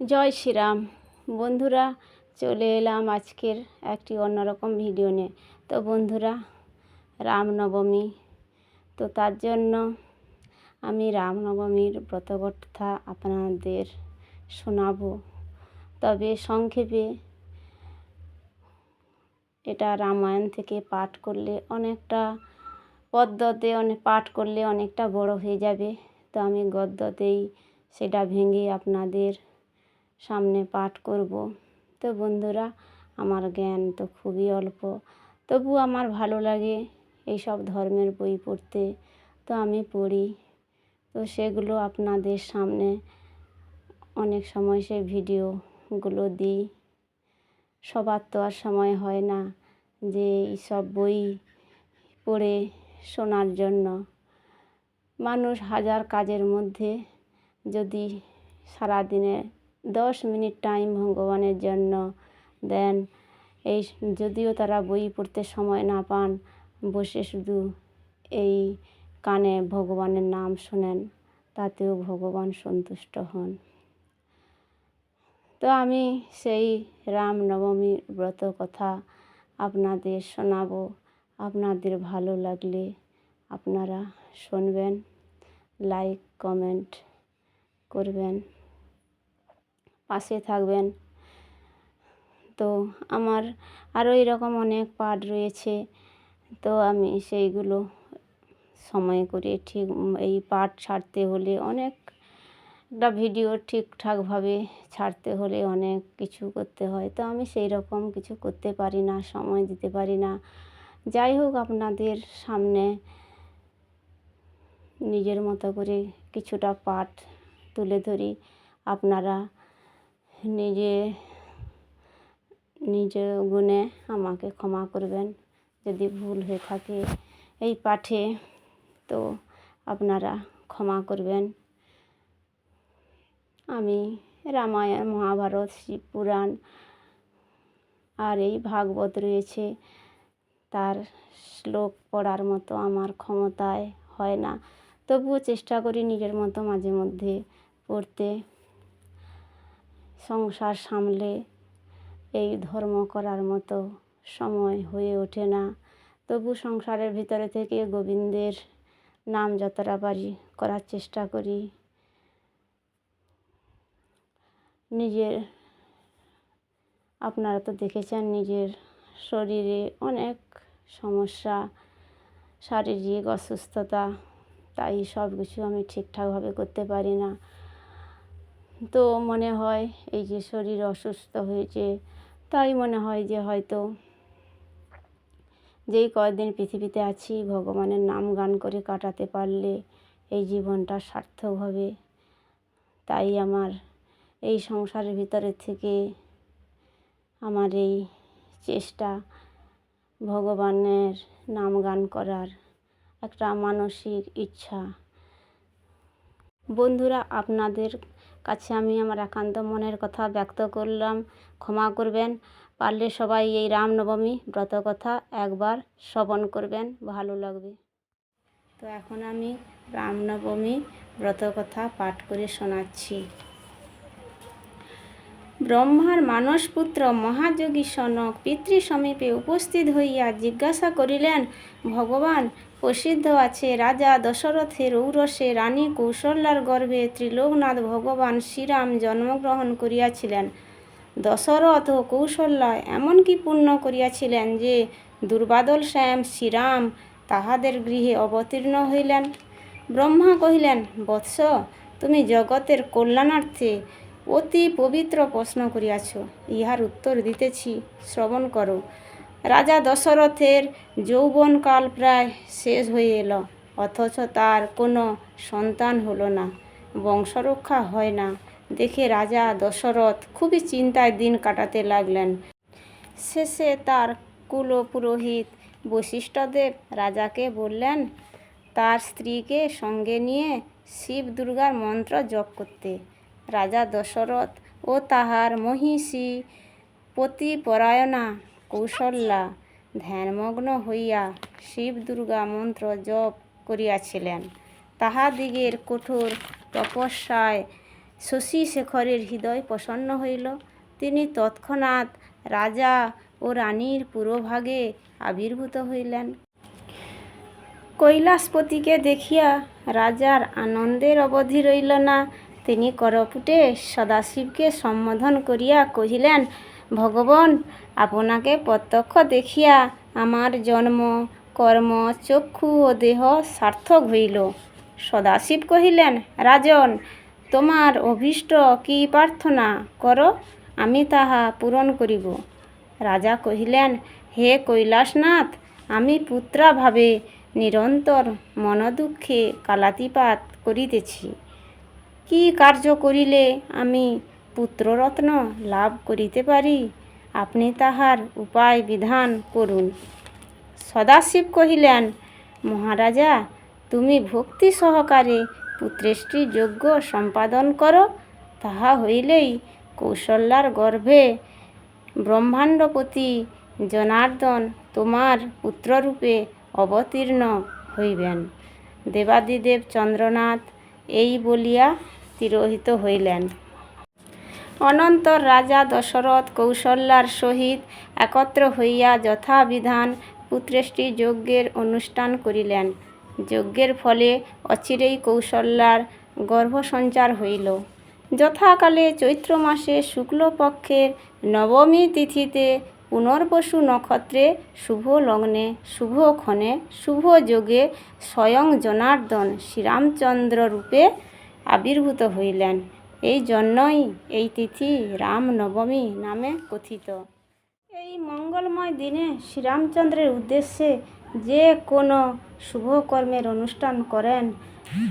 জয় শ্রীরাম। বন্ধুরা, চলে এলাম আজকের একটি অন্যরকম ভিডিও নিয়ে। তো বন্ধুরা, রামনবমী। তো তার জন্য আমি রামনবমীর ব্রতকথা আপনাদের শোনাবো। তবে সংক্ষেপে, এটা রামায়ণ থেকে পাঠ করলে অনেকটা পদ্যতে অনেক পাঠ করলে অনেকটা বড় হয়ে যাবে। তো আমি গদ্যতেই সেটা ভেঙে আপনাদের সামনে পাঠ করব। তো বন্ধুরা, আমার জ্ঞান তো খুবই অল্প। তবু আমার ভালো লাগে এইসব ধর্মের বই পড়তে। তো আমি পড়ি। তো সেগুলো আপনাদের সামনে অনেক সময় সে ভিডিওগুলো দিই। সবার তো আর সময় হয় না যে এইসব বই পড়ে শোনার জন্য। মানুষ হাজার কাজের মধ্যে যদি সারাদিনে দশ মিনিট টাইম ভগবানের জন্য। দেন এই যদিও তারা বই পড়তে সময় না পান, বসে শুধু এই কানে ভগবানের নাম শোনেন, তাতেও ভগবান সন্তুষ্ট হন। তো আমি সেই রামনবমীর ব্রত কথা আপনাদের শোনাবো। আপনাদের ভালো লাগলে আপনারা শুনবেন, লাইক, কমেন্ট করবেন। পাশে থাকবেন। তো আমার আরও এরকম অনেক পাঠ রয়েছে। তো আমি সেইগুলো সময় করে ঠিক এই পাঠ ছাড়তে হলে অনেক একটা ভিডিও ঠিকঠাকভাবে ছাড়তে হলে অনেক কিছু করতে হয়। তো আমি সেই রকম কিছু করতে পারি না, সময় দিতে পারি না। যাই হোক, আপনাদের সামনে নিজের মতো করে কিছুটা পাঠ তুলে ধরি। আপনারা নিজে নিজে গুণে আমাকে ক্ষমা করবেন। যদি ভুল হয়ে থাকে এই পাঠে, তো আপনারা ক্ষমা করবেন। আমি রামায়ণ, মহাভারত পুরাণ আর এই ভাগবত রয়েছে। তার শ্লোক পড়ার মতো আমার ক্ষমতায় হয় না। তবুও চেষ্টা করি নিজের মতো মাঝে মধ্যে পড়তে। সংসার সামলে এই ধর্ম করার মতো সময় হয়ে ওঠে না। তবু সংসারের ভিতরে থেকে গোবিন্দের নাম যতটা পারি করার চেষ্টা করি। নিজের, আপনারা তো দেখেছেন নিজের শরীরে অনেক সমস্যা, শারীরিক অসুস্থতা, তাই সব কিছু আমি ঠিকঠাকভাবে করতে পারি না। তো মনে হয় এই যে শরীর অসুস্থ হয়েছে, তাই মনে হয় যে হয়তো যেই কয়েকদিন পৃথিবীতে আছি, ভগবানের নাম গান করে কাটাতে পারলে এই জীবনটা সার্থক হবে। তাই আমার এই সংসারের ভিতরে থেকে আমার এই চেষ্টা ভগবানের নাম গান করার একটা মানসিক ইচ্ছা। বন্ধুরা, আপনাদের কাছে আমি আমার একান্ত মনের কথা ব্যক্ত করলাম। ক্ষমা করবেন, পারলে সবাই এই রামনবমী ব্রত কথা একবার শ্রবণ করবেন, ভালো লাগবে। তো এখন আমি রামনবমী ব্রত কথা পাঠ করে শোনাচ্ছি। ব্রহ্মার মানসপুত্র মহাযোগী সনক পিতৃ সমীপে উপস্থিত হইয়া জিজ্ঞাসা করিলেন, ভগবান, প্রসিদ্ধ আছে রাজা দশরথের ঔরসে রানী কৌশল্যার গর্ভে ত্রিলোকনাথ ভগবান শ্রীরাম জন্মগ্রহণ করিয়াছিলেন। দশরথ ও কৌশল্যা এমন কি পুণ্য করিয়াছিলেন যে দুর্বাদল শ্যাম শ্রীরাম তাহাদের গৃহে অবতীর্ণ হইলেন। ব্রহ্মা কহিলেন, বৎস, তুমি জগতের কল্যাণার্থে অতি পবিত্র প্রশ্ন করিয়াছ। ইহার উত্তর দিতেছি, শ্রবণ করো। রাজা দশরথের যৌবনকাল প্রায় শেষ হয়ে এলো, অথচ তার কোনো সন্তান হলো না, বংশরক্ষা হয় না। দেখে রাজা দশরথ খুবই চিন্তায় দিন কাটাতে লাগলেন। শেষে তার কুলপুরোহিত বশিষ্ঠদেব রাজাকে বললেন, তার স্ত্রীকে সঙ্গে নিয়ে শিব দুর্গার মন্ত্র জপ করতে। রাজা দশরথ ও তাহার মহিষী পতিপরায়ণা কৌশল্যা ধ্যানমগ্ন হইয়া শিব দুর্গা মন্ত্র জপ করিয়াছিলেন। তাহাদিগের কঠোর তপস্যায় শশী শেখরের হৃদয় প্রসন্ন হইল। তিনি তৎক্ষণাৎ রাজা ও রানীর পুরোভাগে আবির্ভূত হইলেন। কৈলাসপতিকে দেখিয়া রাজার আনন্দের অবধি রইল না। তিনি করপুটে সদাশিবকে সম্বোধন করিয়া কহিলেন, ভগবান, আপনাকে প্রত্যক্ষ দেখিয়া আমার জন্ম, কর্ম, চক্ষু ও দেহ সার্থক হইল। সদাশিব কহিলেন, রাজন, তোমার অভীষ্ট কি প্রার্থনা? করো, আমি তাহা পূরণ করিব। রাজা কহিলেন, হে কৈলাসনাথ, আমি পুত্রাভাবে নিরন্তর মনদুঃখে কালাতিপাত করিতেছি। কি কার্য করিলে আমি পুত্ররত্ন লাভ করিতে পারি? আপনি তাহার উপায় বিধান করুন। সদাশিব কহিলেন, মহারাজা, তুমি ভক্তি সহকারে পুত্রেষ্টি যজ্ঞ সম্পাদন করো। তাহা হইলেই কৌশল্যার গর্ভে ব্রহ্মাণ্ডপতি জনার্দন তোমার পুত্ররূপে অবতীর্ণ হইবেন। দেবাদিদেব চন্দ্রনাথ এই বলিয়া তিরোহিত হইলেন। অনন্তর রাজা দশরথ কৌশল্যার সহিত একত্র হইয়া যথাবিধান পুত্রেষ্টি যজ্ঞের অনুষ্ঠান করিলেন। যজ্ঞের ফলে অচিরেই কৌশল্যার গর্ভসঞ্চার হইল। যথাকালে চৈত্র মাসে শুক্লপক্ষের নবমী তিথিতে পুনর্বসু নক্ষত্রে শুভ লগ্নে, শুভ ক্ষণে, শুভ যোগে স্বয়ং জনার্দন শ্রীরামচন্দ্র রূপে আবির্ভূত হইলেন। এই জন্যই এই তিথি রামনবমী নামে কথিত। এই মঙ্গলময় দিনে শ্রীরামচন্দ্রের উদ্দেশ্যে যে কোনো শুভকর্মের অনুষ্ঠান করেন।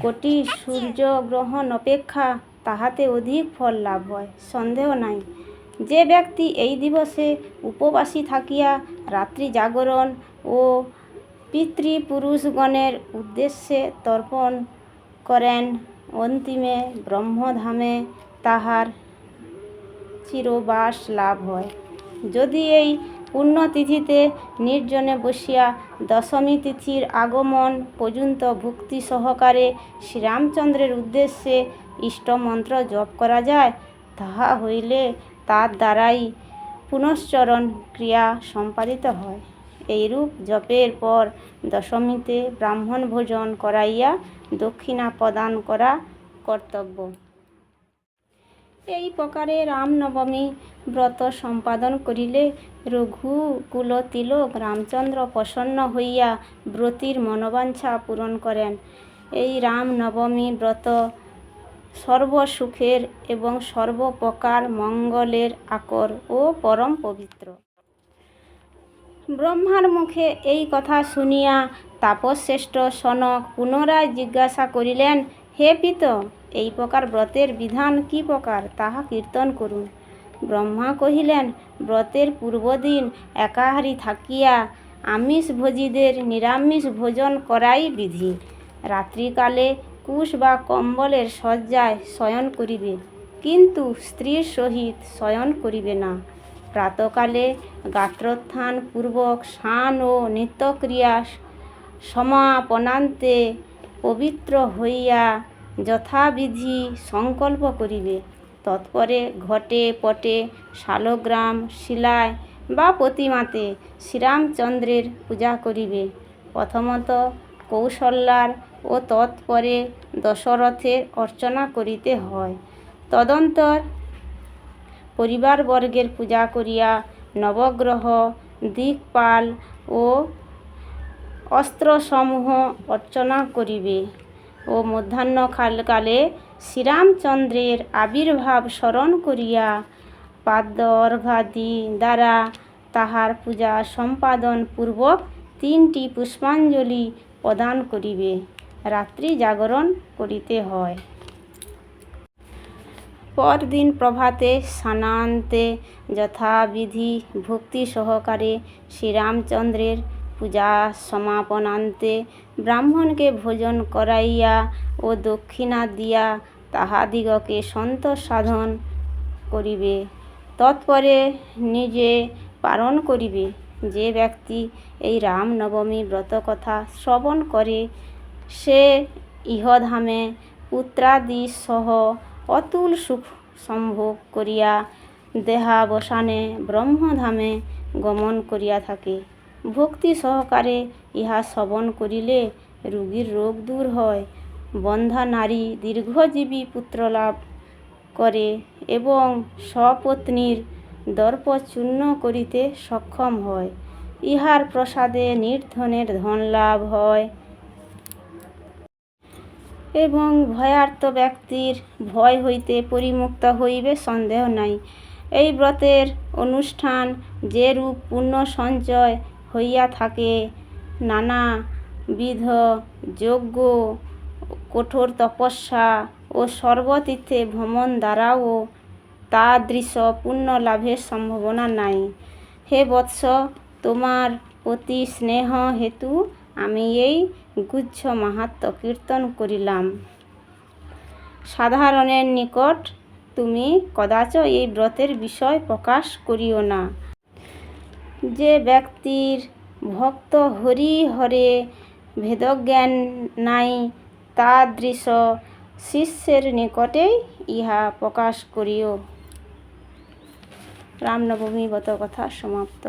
কোটি সূর্যগ্রহণ অপেক্ষা তাহাতে অধিক ফল লাভ হয়, সন্দেহ নাই। যে ব্যক্তি এই দিবসে উপবাসী থাকিয়া রাত্রি জাগরণ ও পিতৃপুরুষগণের উদ্দেশ্যে তর্পণ করেন অন্তিমে ব্রহ্মধামে তাহার চিরবাস লাভ হয়। যদি এই পুণ্যতিথিতে নির্জনে বসিয়া দশমী তিথির আগমন পর্যন্ত ভক্তি সহকারে শ্রীরামচন্দ্রের উদ্দেশ্যে ইষ্টমন্ত্র জপ করা যায়, তাহা হইলে তার দ্বারাই পুনশ্চরণ ক্রিয়া সম্পাদিত হয়। এইরূপ জপের পর দশমীতে ব্রাহ্মণ ভোজন করাইয়া দক্ষিণা প্রদান করা কর্তব্য। এই প্রকারে রামনবমী ব্রত সম্পাদন করিলে রঘুকুল তিলক রামচন্দ্র প্রসন্ন হইয়া ব্রতীর মনোবাঞ্ছা পূরণ করেন। এই রামনবমী ব্রত সর্বসুখের এবং সর্বপ্রকার মঙ্গলের আকর ও পরম পবিত্র। ব্রহ্মার মুখে এই কথা শুনিয়া তাপশ্রেষ্ঠ সনক পুনরায় জিজ্ঞাসা করিলেন, হে পিত, এই প্রকার ব্রতের বিধান কি প্রকার? তাহা কীর্তন করুন। ব্রহ্মা কহিলেন, ব্রতের পূর্বদিন একাহারি থাকিয়া আমিষ ভোজীদের নিরামিষ ভোজন করাই বিধি। রাত্রিকালে কুশ বা কম্বলের শয্যায় শয়ন করিবে, কিন্তু স্ত্রীর সহিত শয়ন করিবে না। প্রাতকালে গাত্রোত্থান পূর্বক স্নান ও নিত্যক্রিয়া সমাপনান্তে পবিত্র হইয়া যথাবিধি সংকল্প করিবে। তৎপরে ঘটে পটে শালগ্রাম, শিলায় বা প্রতিমাতে শ্রীরামচন্দ্রের পূজা করিবে। প্রথমত কৌশল্যার ও তৎপরে দশরথের অর্চনা করিতে হয়। তদন্তর পরিবারবর্গের পূজা করিয়া নবগ্রহ, দিকপাল ও অস্ত্রসমূহ অর্চনা করিবে ও মধ্যাহ্ন কালে শ্রীরামচন্দ্রের আবির্ভাব স্মরণ করিয়া পাদ্য অর্ঘাদি দ্বারা তাহার পূজা সম্পাদন পূর্বক তিনটি পুষ্পাঞ্জলি প্রদান করিবে। রাত্রি জাগরণ করিতে হয়। পরদিন প্রভাতে স্নানান্তে যথাবিধি ভক্তি সহকারে শ্রীরামচন্দ্রের পূজা সমাপনান্তে ব্রাহ্মণকে ভোজন করাইয়া ও দক্ষিণা দিয়া তাহাদিগকে সন্তোষ সাধন করিবে। তৎপরে নিজে পালন করিবে। যে ব্যক্তি এই রামনবমী ব্রতকথা শ্রবণ করে, সে ইহধামে পুত্রাদি সহ অতুল সুখ সম্ভোগ করিয়া দেহাবসানে ব্রহ্মধামে গমন করিয়া থাকে। ভক্তি সহকারে ইহা শ্রবণ করিলে রোগীর রোগ দূর হয়। বন্ধা নারী দীর্ঘজীবী পুত্রলাভ করে এবং স্বপত্নীর দর্প চূর্ণ করিতে সক্ষম হয়। ইহার প্রসাদে নির্ধনের ধন লাভ হয়। এবং ভয়ার্ত ব্যক্তির ভয় হইতে পরিমুক্ত হইবে সন্দেহ নাই। এই ব্রতের অনুষ্ঠান যেরূপ পুণ্য সঞ্চয় হইয়া থাকে নানাবিধ যজ্ঞ, কঠোর তপস্যা ও সর্বতীর্থে ভ্রমণ দ্বারাও তাদৃশ পুণ্য লাভের সম্ভাবনা নাই। হে বৎস, তোমার প্রতি স্নেহ হেতু আমি এই গুহ্য মাহাত্ম কীর্তন করিলাম। সাধারণের নিকট তুমি কদাচ এই ব্রতের বিষয় প্রকাশ করিও না। যে ব্যক্তির ভক্ত হরি হরে ভেদজ্ঞান নাই তাদৃশ শিষ্যের নিকটেই ইহা প্রকাশ করিও। রামনবমী ব্রত কথা সমাপ্ত।